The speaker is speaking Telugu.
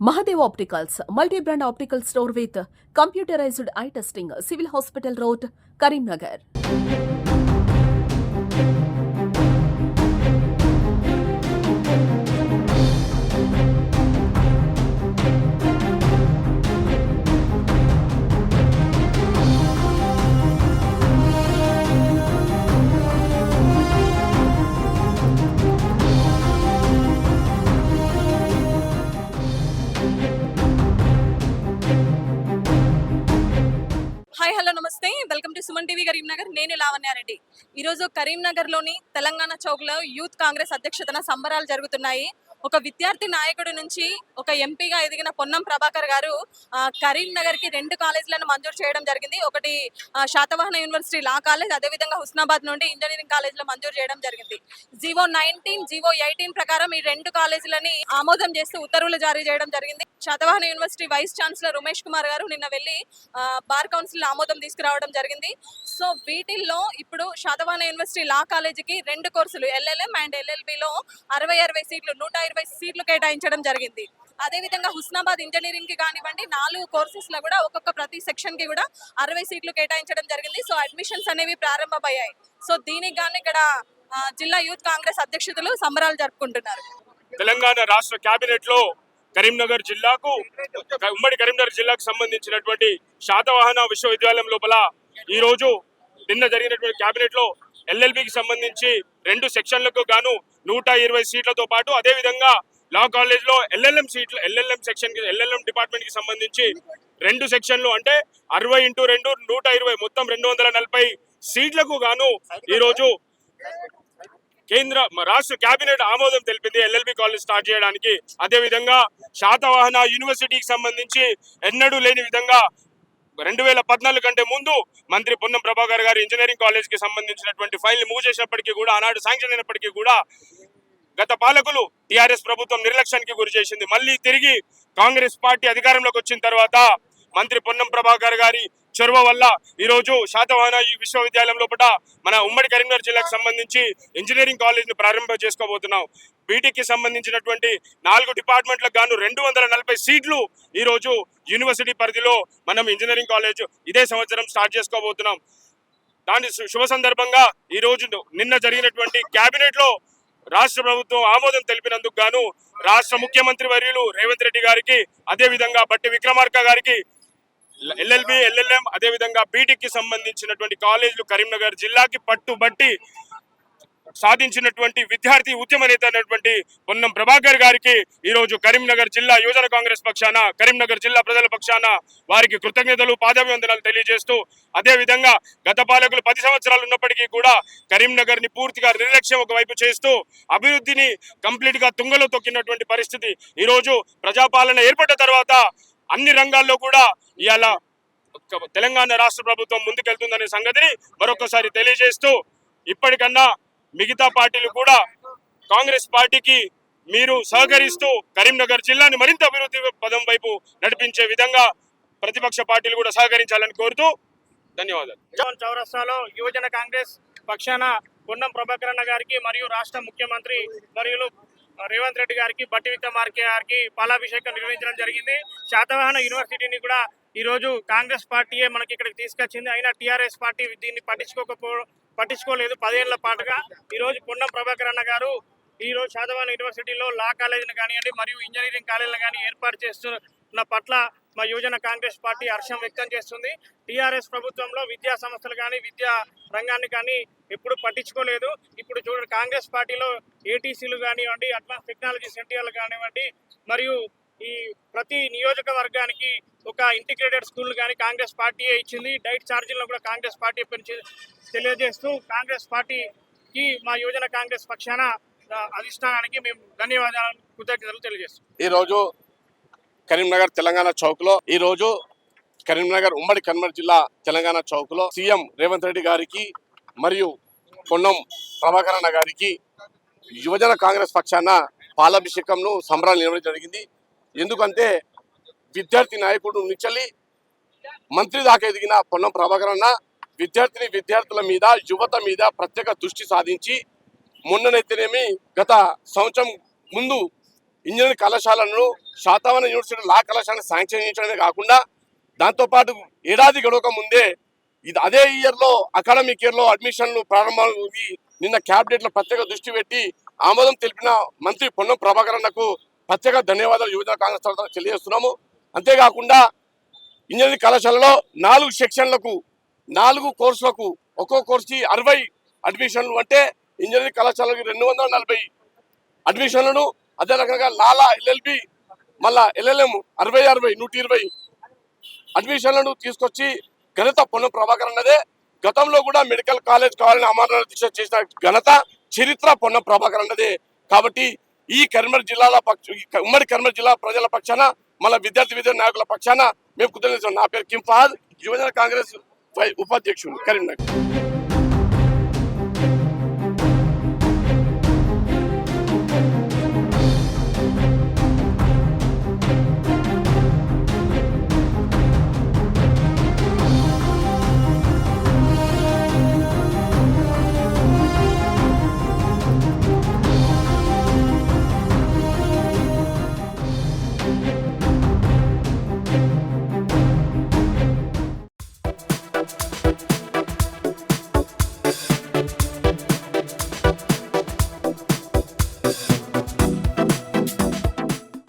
Mahadev opticals multi brand optical store with computerized eye testing civil hospital road Karimnagar TV Karimnagar నేను లావణ్యారెడ్డి ఈరోజు కరీంనగర్లోని తెలంగాణ చౌక్లో యూత్ కాంగ్రెస్ అధ్యక్షతన సంబరాలు జరుగుతున్నాయి. ఒక విద్యార్థి నాయకుడి నుంచి ఒక ఎంపీగా ఎదిగిన పొన్నం ప్రభాకర్ గారు కరీంనగర్ కరీంనగర్కి రెండు కాలేజీలను మంజూరు చేయడం జరిగింది. ఒకటి శాతవాహన యూనివర్సిటీ లా కాలేజ్ అదేవిధంగా హుస్నాబాద్ నుండి ఇంజనీరింగ్ కాలేజీలో మంజూరు చేయడం జరిగింది. జీవో నైన్టీన్ జీవో ఎయిటీన్ ప్రకారం ఈ రెండు కాలేజీలని ఆమోదం చేస్తూ ఉత్తర్వులు జారీ చేయడం జరిగింది. Satavahana university vice chancellor Umesh Kumar garu నిన్న వెళ్ళి ఆ, బార్ కౌన్సిల్ ఆమోదం తీసుకురావడం జరిగింది. సో వీటిల్లో ఇప్పుడు శాతవాహన యూనివర్సిటీ లా కాలేజీకి రెండు కోర్సులు ఎల్ఎల్ఎం అండ్ ఎల్ఎల్బిలో అరవై అరవై సీట్లు నూట ఇరవై సీట్లు కేటాయించడం జరిగింది. అదేవిధంగా హుస్నాబాద్ ఇంజనీరింగ్కి కానివ్వండి నాలుగు కోర్సెస్లో కూడా ఒక్కొక్క ప్రతి సెక్షన్కి కూడా అరవై సీట్లు కేటాయించడం జరిగింది. సో అడ్మిషన్స్ అనేవి ప్రారంభమయ్యాయి. సో దీనికి గాను ఇక్కడ జిల్లా యూత్ కాంగ్రెస్ అధ్యక్షులు సంబరాలు జరుపుకుంటున్నారు. తెలంగాణ రాష్ట్ర కేబినెట్లో కరీంనగర్ జిల్లాకు ఉమ్మడి కరీంనగర్ జిల్లాకు సంబంధించినటువంటి శాతవాహన విశ్వవిద్యాలయం లోపల ఈ రోజు నిన్న జరిగినటువంటి కేబినెట్లో ఎల్ఎల్బికి సంబంధించి రెండు సెక్షన్లకు గాను నూట ఇరవై సీట్లతో పాటు అదే విధంగా లా కాలేజ్లో ఎల్ఎల్ఎం సీట్లు ఎల్ఎల్ఎం సెక్షన్ ఎల్ఎల్ఎం డిపార్ట్మెంట్కి సంబంధించి రెండు సెక్షన్లు అంటే అరవై ఇంటూ రెండు నూట ఇరవై మొత్తం రెండు వందల నలభై సీట్లకు గాను ఈ రోజు కేంద్ర రాష్ట్ర కేబినెట్ ఆమోదం తెలిపింది ఎల్ఎల్బి కాలేజ్ స్టార్ట్ చేయడానికి. అదేవిధంగా శాతవాహన యూనివర్సిటీకి సంబంధించి ఎన్నడూ లేని విధంగా రెండు వేల పద్నాలుగు కంటే ముందు మంత్రి పొన్నం ప్రభాకర్ గారు ఇంజనీరింగ్ కాలేజ్కి సంబంధించినటువంటి ఫైల్ మూవ్ చేసినప్పటికీ కూడా ఆనాడు శాంక్షన్ అయినప్పటికీ కూడా గత పాలకులు టిఆర్ఎస్ ప్రభుత్వం నిర్లక్ష్యానికి గురి చేసింది. మళ్ళీ తిరిగి కాంగ్రెస్ పార్టీ అధికారంలోకి వచ్చిన తర్వాత మంత్రి పొన్నం ప్రభాకర్ గారి చొరవ వల్ల ఈ రోజు శాతవాహన ఈ విశ్వవిద్యాలయం లోపల మన ఉమ్మడి కరీంనగర్ జిల్లాకు సంబంధించి ఇంజనీరింగ్ కాలేజ్ని ప్రారంభం చేసుకోబోతున్నాం. బీటెక్కి సంబంధించినటువంటి నాలుగు డిపార్ట్మెంట్లకు గాను రెండు వందల నలభై సీట్లు ఈ రోజు యూనివర్సిటీ పరిధిలో మనం ఇంజనీరింగ్ కాలేజ్ ఇదే సంవత్సరం స్టార్ట్ చేసుకోబోతున్నాం. దాని శుభ సందర్భంగా ఈ నిన్న జరిగినటువంటి క్యాబినెట్లో లో రాష్ట్ర ప్రభుత్వం ఆమోదం తెలిపినందుకు గాను రాష్ట్ర ముఖ్యమంత్రి వర్యులు రేవంత్ రెడ్డి గారికి అదే విధంగా బట్టి విక్రమార్క గారికి ఎల్ఎల్బి ఎల్ఎల్ఎం అదే విధంగా బీటెక్కి సంబంధించినటువంటి కాలేజీలు కరీంనగర్ జిల్లాకి పట్టుబట్టి సాధించినటువంటి విద్యార్థి ఉద్యమ నేత అయినటువంటి పొన్నం ప్రభాకర్ గారికి ఈ రోజు కరీంనగర్ జిల్లా యువజన కాంగ్రెస్ పక్షాన కరీంనగర్ జిల్లా ప్రజల పక్షాన వారికి కృతజ్ఞతలు పాదాభివందనాలు తెలియజేస్తూ అదే విధంగా గత పాలకులు పది సంవత్సరాలు ఉన్నప్పటికీ కూడా కరీంనగర్ని పూర్తిగా నిర్లక్ష్యం ఒకవైపు చేస్తూ అభివృద్ధిని కంప్లీట్గా తుంగలో తొక్కినటువంటి పరిస్థితి ఈ రోజు ప్రజాపాలన ఏర్పడ్డ తర్వాత అన్ని రంగాల్లో కూడా ఇవాళ తెలంగాణ రాష్ట్ర ప్రభుత్వం ముందుకెళ్తుందనే సంగతిని మరొకసారి తెలియజేస్తూ ఇప్పటికన్నా మిగతా పార్టీలు కూడా కాంగ్రెస్ పార్టీకి మీరు సహకరిస్తూ కరీంనగర్ జిల్లాని మరింత అభివృద్ధి పదం వైపు నడిపించే విధంగా ప్రతిపక్ష పార్టీలు కూడా సహకరించాలని కోరుతూ ధన్యవాదాలు. చౌరస్తాలో యువజన కాంగ్రెస్ పక్షాన పొన్నం ప్రభాకరణ గారికి మరియు రాష్ట్ర ముఖ్యమంత్రి మరియు రేవంత్ రెడ్డి గారికి బట్టి విక్రమార్కే గారికి పాలాభిషేకం నిర్వహించడం జరిగింది. శాతవాహన యూనివర్సిటీని కూడా ఈ రోజు కాంగ్రెస్ పార్టీయే మనకి ఇక్కడికి తీసుకొచ్చింది. అయినా టీఆర్ఎస్ పార్టీ దీన్ని పట్టించుకోకపో పట్టించుకోలేదు. పదేళ్ళ పాటుగా ఈ రోజు పొన్నం ప్రభాకర్ అన్న గారు ఈ రోజు శాతవాహన యూనివర్సిటీలో లా కాలేజీని కానివ్వండి మరియు ఇంజనీరింగ్ కాలేజీని కానీ ఏర్పాటు చేస్తున్న పట్ల మా యువజన కాంగ్రెస్ పార్టీ హర్షం వ్యక్తం చేస్తుంది. టీఆర్ఎస్ ప్రభుత్వంలో విద్యా సంస్థలు కానీ విద్యా రంగాన్ని కానీ ఎప్పుడు పట్టించుకోలేదు. ఇప్పుడు చూడండి కాంగ్రెస్ పార్టీలో ఏటీసీలు కానివ్వండి అడ్వాన్స్ టెక్నాలజీ సెంటర్లు కానివ్వండి మరియు ఈ ప్రతి నియోజకవర్గానికి ఒక ఇంటిగ్రేటెడ్ స్కూల్ కానీ కాంగ్రెస్ పార్టీయే ఇచ్చింది. డైట్ ఛార్జీలను కూడా కాంగ్రెస్ పార్టీ పెంచి తెలియజేస్తూ కాంగ్రెస్ పార్టీకి మా యువజన కాంగ్రెస్ పక్షాన అధిష్టానానికి మేము ధన్యవాదాలు కృతజ్ఞతలు తెలియజేస్తాం ఈరోజు కరీంనగర్ తెలంగాణ చౌక్లో. ఈరోజు కరీంనగర్ ఉమ్మడి కరీంనగర్ జిల్లా తెలంగాణ చౌక్లో సీఎం రేవంత్ రెడ్డి గారికి మరియు కొండం ప్రభాకరణ గారికి యువజన కాంగ్రెస్ పక్షాన పాలాభిషేకంను సంబరాలు నిర్వహించడం జరిగింది. ఎందుకంటే విద్యార్థి నాయకుడు నిచ్చలి మంత్రి దాకా ఎదిగిన పొన్నం ప్రభాకరణ విద్యార్థిని విద్యార్థుల మీద యువత మీద ప్రత్యేక దృష్టి సాధించి మొన్ననైతేనేమి గత సంవత్సరం ముందు ఇంజనీరింగ్ కళాశాలను శాతవాహన యూనివర్సిటీ లా కళాశాలను శాంక్షన్ చేయించడమే కాకుండా దాంతోపాటు ఏడాది గడవక ముందే ఇది అదే ఇయర్లో అకాడమిక్ ఇయర్లో అడ్మిషన్లు ప్రారంభం నిన్న క్యాబినెట్లో ప్రత్యేక దృష్టి పెట్టి ఆమోదం తెలిపిన మంత్రి పొన్నం ప్రభాకర్ అన్నకు ప్రత్యేక ధన్యవాదాలు యువజన కాంగ్రెస్ తరఫున తెలియజేస్తున్నాము. అంతేకాకుండా ఇంజనీరింగ్ కళాశాలలో నాలుగు సెక్షన్లకు నాలుగు కోర్సులకు ఒక్కో కోర్సుకి అరవై అడ్మిషన్లు అంటే ఇంజనీరింగ్ కళాశాలకి రెండు వందల నలభై అడ్మిషన్లను అదే రకంగా లాలా ఎల్ఎల్బి మళ్ళా ఎల్ఎల్ఎం అరవై అరవై నూట ఇరవై అడ్మిషన్లను తీసుకొచ్చి ఘనత పొన్నం ప్రభాకర్ అన్నదే. గతంలో కూడా మెడికల్ కాలేజ్ కావాలని అమరనాథ దీక్ష చేసిన ఘనత చరిత్ర పొన్నం ప్రభాకర్ అన్నదే. కాబట్టి ఈ కరీంనగర్ జిల్లాల పక్ష ఈ ఉమ్మడి కరీంనగర్ జిల్లా ప్రజల పక్షాన మళ్ళీ విద్యార్థి విద్యార్థి నాయకుల పక్షాన మేము కుదరలేదు నా పేరు కింఫాద్ యువజన కాంగ్రెస్ ఉపాధ్యక్షుడు కరీంనగర్.